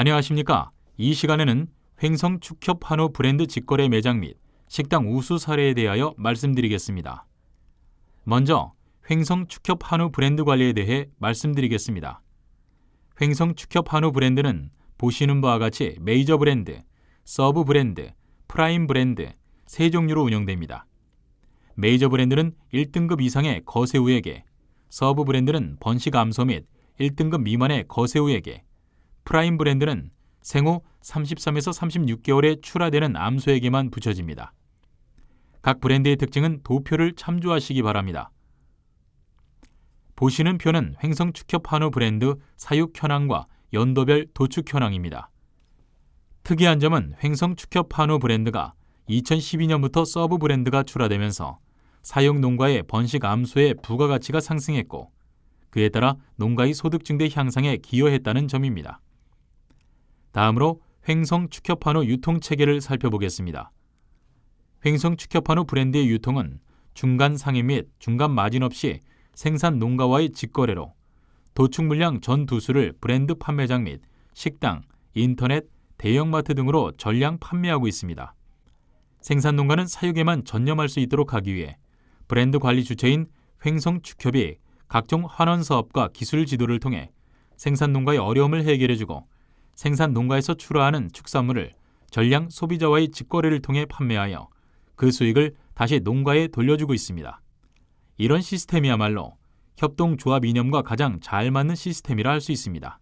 안녕하십니까. 이 시간에는 횡성 축협 한우 브랜드 직거래 매장 및 식당 우수 사례에 대하여 말씀드리겠습니다. 먼저 횡성 축협 한우 브랜드 관리에 대해 말씀드리겠습니다. 횡성 축협 한우 브랜드는 보시는 바와 같이 메이저 브랜드, 서브 브랜드, 프라임 브랜드 세 종류로 운영됩니다. 메이저 브랜드는 1등급 이상의 거세우에게, 서브 브랜드는 번식 암소 및 1등급 미만의 거세우에게, 프라임 브랜드는 생후 33에서 36개월에 출하되는 암소에게만 붙여집니다. 각 브랜드의 특징은 도표를 참조하시기 바랍니다. 보시는 표는 횡성 축협 한우 브랜드 사육 현황과 연도별 도축 현황입니다. 특이한 점은 횡성 축협 한우 브랜드가 2012년부터 서브 브랜드가 출하되면서 사육 농가의 번식 암소의 부가가치가 상승했고 그에 따라 농가의 소득 증대 향상에 기여했다는 점입니다. 다음으로 횡성 축협한우 유통 체계를 살펴보겠습니다. 횡성 축협한우 브랜드의 유통은 중간 상해 및 중간 마진 없이 생산 농가와의 직거래로 도축 물량 전 두수를 브랜드 판매장 및 식당, 인터넷, 대형마트 등으로 전량 판매하고 있습니다. 생산 농가는 사육에만 전념할 수 있도록 하기 위해 브랜드 관리 주체인 횡성 축협이 각종 환원 사업과 기술 지도를 통해 생산 농가의 어려움을 해결해주고 생산 농가에서 출하하는 축산물을 전량 소비자와의 직거래를 통해 판매하여 그 수익을 다시 농가에 돌려주고 있습니다. 이런 시스템이야말로 협동조합 이념과 가장 잘 맞는 시스템이라 할 수 있습니다.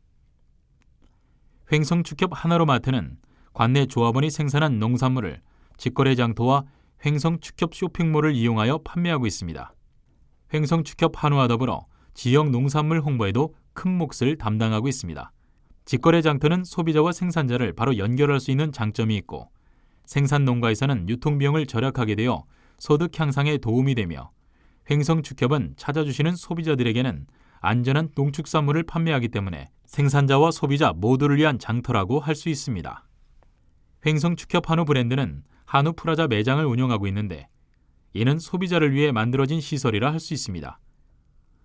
횡성축협 하나로마트는 관내 조합원이 생산한 농산물을 직거래 장터와 횡성축협 쇼핑몰을 이용하여 판매하고 있습니다. 횡성축협 한우와 더불어 지역 농산물 홍보에도 큰 몫을 담당하고 있습니다. 직거래 장터는 소비자와 생산자를 바로 연결할 수 있는 장점이 있고 생산 농가에서는 유통 비용을 절약하게 되어 소득 향상에 도움이 되며 횡성 축협은 찾아주시는 소비자들에게는 안전한 농축산물을 판매하기 때문에 생산자와 소비자 모두를 위한 장터라고 할 수 있습니다. 횡성 축협 한우 브랜드는 한우 프라자 매장을 운영하고 있는데 이는 소비자를 위해 만들어진 시설이라 할 수 있습니다.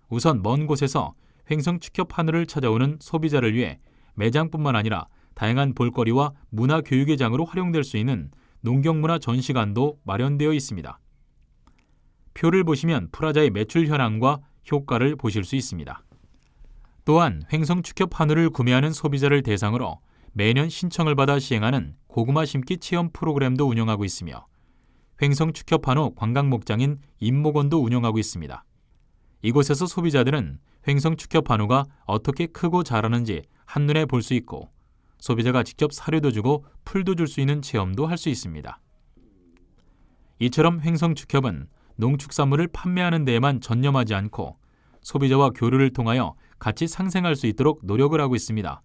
우선 먼 곳에서 횡성 축협 한우를 찾아오는 소비자를 위해 매장뿐만 아니라 다양한 볼거리와 문화 교육의 장으로 활용될 수 있는 농경문화 전시관도 마련되어 있습니다. 표를 보시면 프라자의 매출 현황과 효과를 보실 수 있습니다. 또한 횡성 축협 한우를 구매하는 소비자를 대상으로 매년 신청을 받아 시행하는 고구마 심기 체험 프로그램도 운영하고 있으며 횡성 축협 한우 관광 목장인 임목원도 운영하고 있습니다. 이곳에서 소비자들은 횡성 축협 한우가 어떻게 크고 자라는지 한눈에 볼 수 있고 소비자가 직접 사료도 주고 풀도 줄 수 있는 체험도 할 수 있습니다. 이처럼 횡성 축협은 농축산물을 판매하는 데에만 전념하지 않고 소비자와 교류를 통하여 같이 상생할 수 있도록 노력을 하고 있습니다.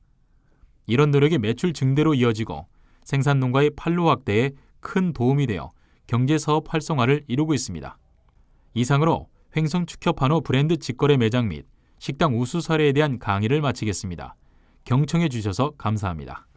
이런 노력이 매출 증대로 이어지고 생산 농가의 판로 확대에 큰 도움이 되어 경제 사업 활성화를 이루고 있습니다. 이상으로 횡성 축협 한우 브랜드 직거래 매장 및 식당 우수 사례에 대한 강의를 마치겠습니다. 경청해 주셔서 감사합니다.